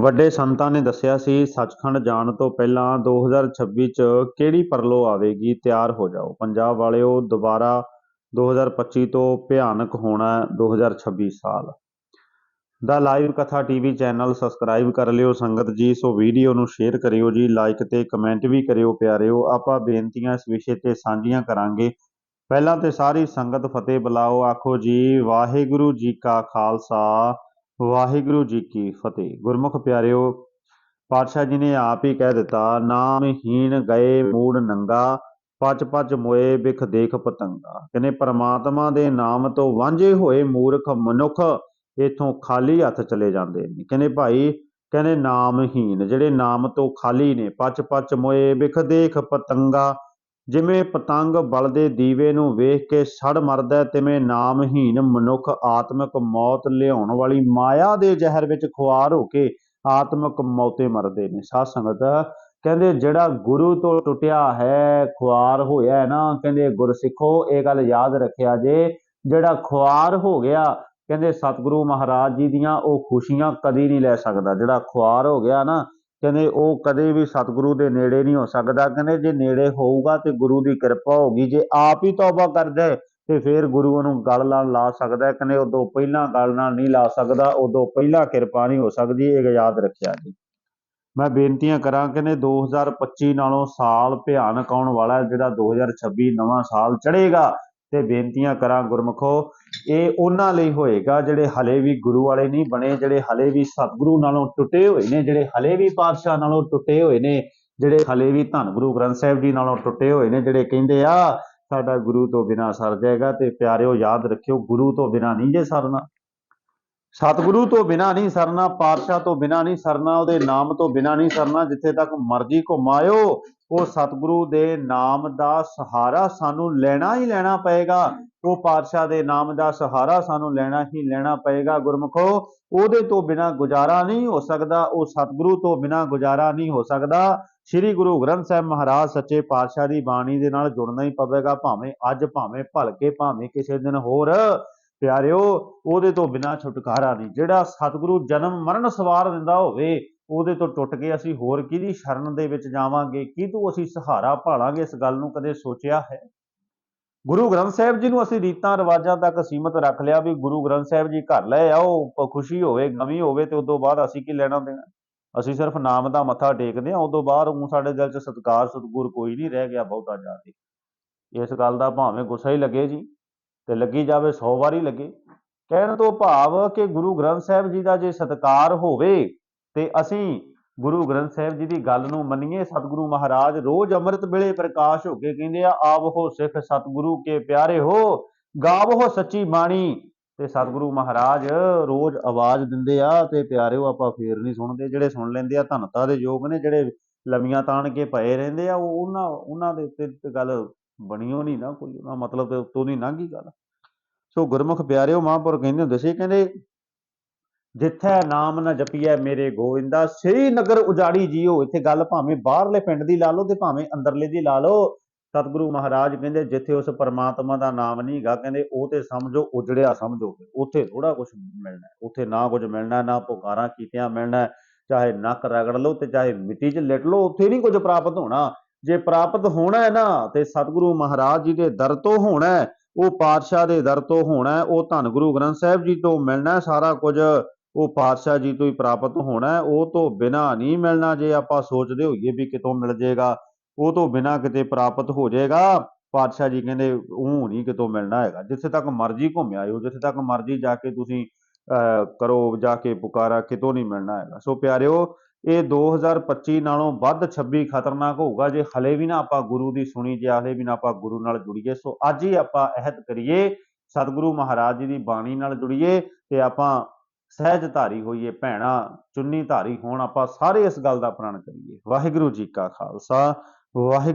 ਵੱਡੇ ਸੰਤਾਂ ਨੇ ਦੱਸਿਆ ਸੀ, ਸੱਚਖੰਡ ਜਾਣ ਤੋਂ ਪਹਿਲਾਂ 2026 ਚ ਕਿਹੜੀ ਪਰਲੋ ਆਵੇਗੀ, ਤਿਆਰ ਹੋ ਜਾਓ। ਪੰਜਾਬ ਵਾਲਿਓ, ਦੁਬਾਰਾ 2025 ਤੋਂ ਭਿਆਨਕ ਹੋਣਾ ਹੈ 2026 ਸਾਲ। ਦਾ ਲਾਈਵ ਕਥਾ ਟੀਵੀ ਚੈਨਲ ਸਬਸਕ੍ਰਾਈਬ ਕਰ ਲਿਓ। ਸੰਗਤ ਜੀ, ਸੋ ਵੀਡੀਓ ਨੂੰ ਸ਼ੇਅਰ ਕਰਿਓ ਜੀ, ਲਾਈਕ ਤੇ ਕਮੈਂਟ ਵੀ ਕਰਿਓ ਪਿਆਰਿਓ। ਆਪਾਂ ਬੇਨਤੀਆਂ ਇਸ ਵਿਸ਼ੇ ਤੇ ਸਾਂਝੀਆਂ ਕਰਾਂਗੇ। ਪਹਿਲਾਂ ਤੇ ਸਾਰੀ ਸੰਗਤ ਫਤਿਹ ਬੁਲਾਓ। ਆਖੋ ਜੀ, ਵਾਹਿਗੁਰੂ ਜੀ ਕਾ ਖਾਲਸਾ। ਵਾਹਿਗੁਰੂ ਜੀ ਕੀ ਫਤਿਹ। ਗੁਰਮੁਖ ਪਿਆਰਿਓ, ਪਾਤਸ਼ਾਹ ਜੀ ਨੇ ਆਪ ਹੀ ਕਹਿ ਦਿੱਤਾ, ਨਾਮਹੀਣ ਗਏ ਮੂੜ ਨੰਗਾ ਪਚ ਪਚ ਮੋਏ ਬਿਖ ਦੇਖ ਪਤੰਗਾ। ਕਹਿੰਦੇ, ਪਰਮਾਤਮਾ ਦੇ ਨਾਮ ਤੋਂ ਵਾਂਝੇ ਹੋਏ ਮੂਰਖ ਮਨੁੱਖ ਇਥੋਂ ਖਾਲੀ ਹੱਥ ਚਲੇ ਜਾਂਦੇ ਨੇ। ਕਹਿੰਦੇ, ਭਾਈ, ਕਹਿੰਦੇ ਨਾਮਹੀਨ ਜਿਹੜੇ ਨਾਮ ਤੋਂ ਖਾਲੀ ਨੇ ਪਚ ਪਚ ਮੋਏ ਬਿਖ ਦੇਖ ਪਤੰਗਾ ਜਿਵੇਂ ਪਤੰਗ ਬਲਦੇ ਦੀਵੇ ਨੂੰ ਵੇਖ ਕੇ ਸੜ ਮਰਦਾ ਤਿਵੇਂ ਨਾਮਹੀਨ ਮਨੁੱਖ ਆਤਮਿਕ ਮੌਤ ਲਿਆਉਣ ਵਾਲੀ ਮਾਇਆ ਦੇ ਜ਼ਹਿਰ ਵਿੱਚ ਖੁਆਰ ਹੋ ਕੇ ਆਤਮਿਕ ਮੌਤੇ ਮਰਦੇ ਨੇ। ਸਾਧ ਸੰਗਤ ਕਹਿੰਦੇ, ਜਿਹੜਾ ਗੁਰੂ ਤੋਂ ਟੁੱਟਿਆ ਹੈ, ਖੁਆਰ ਹੋਇਆ ਨਾ, ਕਹਿੰਦੇ ਗੁਰਸਿੱਖੋ, ਇਹ ਗੱਲ ਯਾਦ ਰੱਖਿਆ ਜੇ, ਜਿਹੜਾ ਖੁਆਰ ਹੋ ਗਿਆ, ਕਹਿੰਦੇ ਸਤਿਗੁਰੂ ਮਹਾਰਾਜ ਜੀ ਦੀਆਂ ਉਹ ਖੁਸ਼ੀਆਂ ਕਦੀ ਨਹੀਂ ਲੈ ਸਕਦਾ। ਜਿਹੜਾ ਖੁਆਰ ਹੋ ਗਿਆ ਨਾ ਕਹਿੰਦੇ ਉਹ ਕਦੇ ਵੀ ਸਤਿਗੁਰੂ ਦੇ ਨੇੜੇ ਨਹੀਂ ਹੋ ਸਕਦਾ। ਕਹਿੰਦੇ ਜੇ ਨੇੜੇ ਹੋਊਗਾ ਤੇ ਗੁਰੂ ਦੀ ਕਿਰਪਾ ਹੋਗੀ ਜੇ ਆਪ ਹੀ ਤੌਬਾ ਕਰ ਜਾਏ ਤੇ ਫਿਰ ਗੁਰੂ ਉਹਨੂੰ ਗਲ ਨਾਲ ਲਾ ਸਕਦਾ ਕਹਿੰਦੇ ਉਦੋਂ ਪਹਿਲਾਂ ਗਲ ਨਾਲ ਨਹੀਂ ਲਾ ਸਕਦਾ ਉਦੋਂ ਪਹਿਲਾਂ ਕਿਰਪਾ ਨਹੀਂ ਹੋ ਸਕਦੀ। ਇਹ ਯਾਦ ਰੱਖਿਆ ਜੀ। ਮੈਂ ਬੇਨਤੀਆਂ ਕਰਾਂ ਕਹਿੰਦੇ 2025 ਨਾਲੋਂ ਸਾਲ ਭਿਆਨਕ ਆਉਣ ਵਾਲਾ ਹੈ, ਜਿਹੜਾ 2026 ਨਵਾਂ ਸਾਲ ਚੜ੍ਹੇਗਾ। ਤੇ ਬੇਨਤੀਆਂ ਕਰਾਂ ਗੁਰਮਖੋ, ਇਹ ਉਹਨਾਂ ਲਈ ਹੋਏਗਾ ਜਿਹੜੇ ਹਲੇ ਵੀ ਗੁਰੂ ਵਾਲੇ ਨਹੀਂ ਬਣੇ, ਜਿਹੜੇ ਹਲੇ ਵੀ ਸਤਿਗੁਰੂ ਨਾਲੋਂ ਟੁੱਟੇ ਹੋਏ ਨੇ, ਜਿਹੜੇ ਹਲੇ ਵੀ ਪਾਤਸ਼ਾਹ ਨਾਲੋਂ ਟੁੱਟੇ ਹੋਏ ਨੇ, ਜਿਹੜੇ ਹਲੇ ਵੀ ਧੰਨ ਗੁਰੂ ਗ੍ਰੰਥ ਸਾਹਿਬ ਜੀ ਨਾਲੋਂ ਟੁੱਟੇ ਹੋਏ ਨੇ, ਜਿਹੜੇ ਕਹਿੰਦੇ ਆ, ਸਾਡਾ ਗੁਰੂ ਤੋਂ ਬਿਨਾ ਸਰ ਜਾਏਗਾ ਤੇ ਪਿਆਰਿਓ ਯਾਦ ਰੱਖਿਓ, ਗੁਰੂ ਤੋਂ ਬਿਨਾ ਨਹੀਂ ਜੇ ਸਰਨਾ। ਸਤਿਗੁਰੂ ਤੋਂ ਬਿਨਾ ਨਹੀਂ ਸਰਨਾ, ਪਾਤਸ਼ਾਹ ਤੋਂ ਬਿਨਾ ਨਹੀਂ ਸਰਨਾ, ਉਹਦੇ ਨਾਮ ਤੋਂ ਬਿਨਾ ਨਹੀਂ ਸਰਨਾ, ਜਿੱਥੇ ਤੱਕ ਮਰਜ਼ੀ ਘੁਮਾਇਓ ਉਹ ਸਤਿਗੁਰੂ ਦੇ ਨਾਮ ਦਾ ਸਹਾਰਾ ਸਾਨੂੰ ਲੈਣਾ ਹੀ ਲੈਣਾ ਪਏਗਾ। ਉਹ ਪਾਤਸ਼ਾਹ ਦੇ ਨਾਮ ਦਾ ਸਹਾਰਾ ਸਾਨੂੰ ਲੈਣਾ ਹੀ ਲੈਣਾ ਪਏਗਾ ਗੁਰਮਖੋ। ਉਹਦੇ ਤੋਂ ਬਿਨਾ ਗੁਜ਼ਾਰਾ ਨਹੀਂ ਹੋ ਸਕਦਾ। ਉਹ ਸਤਿਗੁਰੂ ਤੋਂ ਬਿਨਾ ਗੁਜ਼ਾਰਾ ਨਹੀਂ ਹੋ ਸਕਦਾ। ਸ੍ਰੀ ਗੁਰੂ ਗ੍ਰੰਥ ਸਾਹਿਬ ਮਹਾਰਾਜ ਸੱਚੇ ਪਾਤਸ਼ਾਹ ਦੀ ਬਾਣੀ ਦੇ ਨਾਲ ਜੁੜਨਾ ਹੀ ਪਵੇਗਾ, ਭਾਵੇਂ ਅੱਜ, ਭਾਵੇਂ ਭਲਕੇ ਭਾਵੇਂ ਕਿਸੇ ਦਿਨ ਹੋਰ। ਪਿਆਰਿਓ, ਉਹਦੇ ਤੋਂ ਬਿਨਾ ਛੁਟਕਾਰਾ ਨਹੀਂ। ਜਿਹੜਾ ਸਤਿਗੁਰੂ ਜਨਮ ਮਰਨ ਸਵਾਰ ਦਿੰਦਾ ਹੋਵੇ ਉਹਦੇ ਤੋਂ ਟੁੱਟ ਕੇ ਅਸੀਂ ਹੋਰ ਕਿਹਦੀ ਸ਼ਰਨ ਦੇ ਵਿੱਚ ਜਾਵਾਂਗੇ? ਕਿਹਤੋਂ ਅਸੀਂ ਸਹਾਰਾ ਭਾਲਾਂਗੇ ਇਸ ਗੱਲ ਨੂੰ ਕਦੇ ਸੋਚਿਆ ਹੈ? ਗੁਰੂ ਗ੍ਰੰਥ ਸਾਹਿਬ ਜੀ ਨੂੰ ਅਸੀਂ ਰੀਤਾਂ ਰਿਵਾਜਾਂ ਤੱਕ ਸੀਮਤ ਰੱਖ ਲਿਆ ਵੀ ਗੁਰੂ ਗ੍ਰੰਥ ਸਾਹਿਬ ਜੀ ਘਰ ਲੈ ਆਓ, ਪ- ਖੁਸ਼ੀ ਹੋਵੇ ਗਮੀ ਹੋਵੇ ਤੇ ਉਦੋਂ ਬਾਅਦ ਅਸੀਂ ਕੀ ਲੈਣਾ ਦੇਣਾ? ਅਸੀਂ ਸਿਰਫ ਨਾਮ ਦਾ ਮੱਥਾ ਟੇਕਦੇ ਹਾਂ, ਉਦੋਂ ਬਾਅਦ ਉਹ ਸਾਡੇ ਦਿਲ 'ਚ ਸਤਿਕਾਰ, ਸਤਿਗੁਰ ਕੋਈ ਨਹੀਂ ਰਹਿ ਗਿਆ ਬਹੁਤਾ ਜ਼ਿਆਦਾ। ਇਸ ਗੱਲ ਦਾ ਭਾਵੇਂ ਗੁੱਸਾ ਹੀ ਲੱਗੇ ਜੀ, ਤੇ ਲੱਗੀ ਜਾਵੇ 100 ਵਾਰੀ ਲੱਗੇ। ਕਹਿਣ ਤੋਂ ਭਾਵ ਕਿ ਗੁਰੂ ਗ੍ਰੰਥ ਸਾਹਿਬ ਜੀ ਦਾ ਜੇ ਸਤਿਕਾਰ ਹੋਵੇ ਤੇ ਅਸੀਂ ਗੁਰੂ ਗ੍ਰੰਥ ਸਾਹਿਬ ਜੀ ਦੀ ਗੱਲ ਨੂੰ ਮੰਨੀਏ, ਸਤਿਗੁਰੂ ਮਹਾਰਾਜ ਰੋਜ਼ ਅੰਮ੍ਰਿਤ ਵੇਲੇ ਪ੍ਰਕਾਸ਼ ਹੋ ਕੇ ਕਹਿੰਦੇ ਆ ਆਵੋ ਸਿੱਖ ਸਤਿਗੁਰੂ ਕੇ ਪਿਆਰੇ ਹੋ, ਗਾਵੋ ਸੱਚੀ ਬਾਣੀ। ਤੇ ਸਤਿਗੁਰੂ ਮਹਾਰਾਜ ਰੋਜ਼ ਆਵਾਜ਼ ਦਿੰਦੇ ਆ ਤੇ ਪਿਆਰਿਓ ਆਪਾਂ ਫੇਰ ਨਹੀਂ ਸੁਣਦੇ, ਜਿਹੜੇ ਸੁਣ ਲੈਂਦੇ ਆ ਧਨਤਾ ਦੇ ਯੋਗ ਨੇ, ਜਿਹੜੇ ਲੰਮੀਆਂ ਤਾਣ ਕੇ ਪਏ ਰਹਿੰਦੇ ਆ, ਉਹ ਉਹਨਾਂ ਉਹਨਾਂ ਦੇ ਉੱਤੇ ਗੱਲ ਬਣੀਓ ਨਹੀਂ ਨਾ ਕੋਈ, ਉਹਨਾਂ ਮਤਲਬ ਤੇ ਉੱਤੋਂ ਦੀ ਲੰਘ ਗਈ ਗੱਲ। ਸੋ ਗੁਰਮੁਖ ਪਿਆਰਿਓ ਮਹਾਂਪੁਰ ਕਹਿੰਦੇ ਹੁੰਦੇ ਸੀ, ਕਹਿੰਦੇ ਜਿੱਥੈ ਨਾਮ ਨਾ ਜਪੀਐ ਮੇਰੇ ਗੋਇੰਦਾ ਸ੍ਰੀ ਨਗਰ ਉਜਾੜੀ ਜੀਓ। ਇੱਥੇ ਗੱਲ ਭਾਵੇਂ ਬਾਹਰਲੇ ਪਿੰਡ ਦੀ ਲਾ ਲਓ ਤੇ ਭਾਵੇਂ ਅੰਦਰਲੇ ਦੀ ਲਾ ਲਓ। ਸਤਿਗੁਰੂ ਮਹਾਰਾਜ ਕਹਿੰਦੇ, ਜਿੱਥੇ ਉਸ ਪਰਮਾਤਮਾ ਦਾ ਨਾਮ ਨਹੀਂ ਹੈਗਾ, ਕਹਿੰਦੇ ਉਹ ਤੇ ਸਮਝੋ, ਉਜੜਿਆ ਸਮਝੋਗੇ। ਉੱਥੇ ਥੋੜਾ ਕੁਝ ਮਿਲਣਾ, ਉੱਥੇ ਨਾ ਕੁਝ ਮਿਲਣਾ, ਨਾ ਪੁਕਾਰਾਂ ਕੀਤਿਆਂ ਮਿਲਣਾ। ਚਾਹੇ ਨੱਕ ਰਗੜ ਲਓ ਤੇ ਚਾਹੇ ਮਿੱਟੀ 'ਚ ਲਿਟ ਲਓ, ਉੱਥੇ ਨਹੀਂ ਕੁਝ ਪ੍ਰਾਪਤ ਹੋਣਾ। ਜੇ ਪ੍ਰਾਪਤ ਹੋਣਾ ਹੈ ਨਾ, ਤੇ ਸਤਿਗੁਰੂ ਮਹਾਰਾਜ ਜੀ ਦੇ ਦਰ ਤੋਂ ਹੋਣਾ ਉਹ ਪਾਤਸ਼ਾਹ ਦੇ ਦਰ ਤੋਂ ਹੋਣਾ ਉਹ ਧੰਨ ਗੁਰੂ ਗ੍ਰੰਥ ਸਾਹਿਬ ਜੀ ਤੋਂ ਮਿਲਣਾ ਸਾਰਾ ਕੁਝ। ਉਹ ਪਾਤਸ਼ਾਹ ਜੀ ਤੋਂ ਹੀ ਪ੍ਰਾਪਤ ਹੋਣਾ ਹੈ, ਉਹ ਤੋਂ ਬਿਨਾ ਨਹੀਂ ਮਿਲਣਾ, ਜੇ ਆਪਾਂ ਸੋਚਦੇ ਹੋਈਏ ਵੀ ਕਿਤੋਂ ਮਿਲ ਜਾਏਗਾ ਉਹ ਤੋਂ ਬਿਨਾ ਕਿਤੇ ਪ੍ਰਾਪਤ ਹੋ ਜਾਏਗਾ ਪਾਤਸ਼ਾਹ ਜੀ ਕਹਿੰਦੇ ਉਹ ਨਹੀਂ ਕਿਤੋਂ ਮਿਲਣਾ ਹੈਗਾ, ਜਿੱਥੇ ਤੱਕ ਮਰਜ਼ੀ ਘੁੰਮ ਆਇਓ, ਜਿੱਥੇ ਤੱਕ ਮਰਜ਼ੀ ਜਾ ਕੇ ਤੁਸੀਂ ਕਰੋ, ਜਾ ਕੇ ਪੁਕਾਰਾ, ਕਿਤੋਂ ਨਹੀਂ ਮਿਲਣਾ ਹੈਗਾ। ਸੋ ਪਿਆਰਿਓ, ਇਹ 2025 ਨਾਲੋਂ ਵੱਧ 26 ਖਤਰਨਾਕ ਹੋਊਗਾ, ਜੇ ਹਲੇ ਵੀ ਨਾ ਆਪਾਂ ਗੁਰੂ ਦੀ ਸੁਣੀ, ਜੇ ਹਲੇ ਵੀ ਨਾ ਆਪਾਂ ਗੁਰੂ ਨਾਲ ਜੁੜੀਏ। ਸੋ ਅੱਜ ਹੀ ਆਪਾਂ ਅਹਿਦ ਕਰੀਏ, ਸਤਿਗੁਰੂ ਮਹਾਰਾਜ ਜੀ ਦੀ ਬਾਣੀ ਨਾਲ ਜੁੜੀਏ, ਤੇ ਆਪਾਂ ਸਹਿਜ ਧਾਰੀ ਹੋਈਏ ਭੈਣਾ ਚੁੰਨੀ ਧਾਰੀ ਹੋਣ, ਆਪਾਂ ਸਾਰੇ ਇਸ ਗੱਲ ਦਾ ਪ੍ਰਣ ਕਰੀਏ। ਵਾਹਿਗੁਰੂ ਜੀ ਕਾ ਖਾਲਸਾ, ਵਾਹਿਗੁਰੂ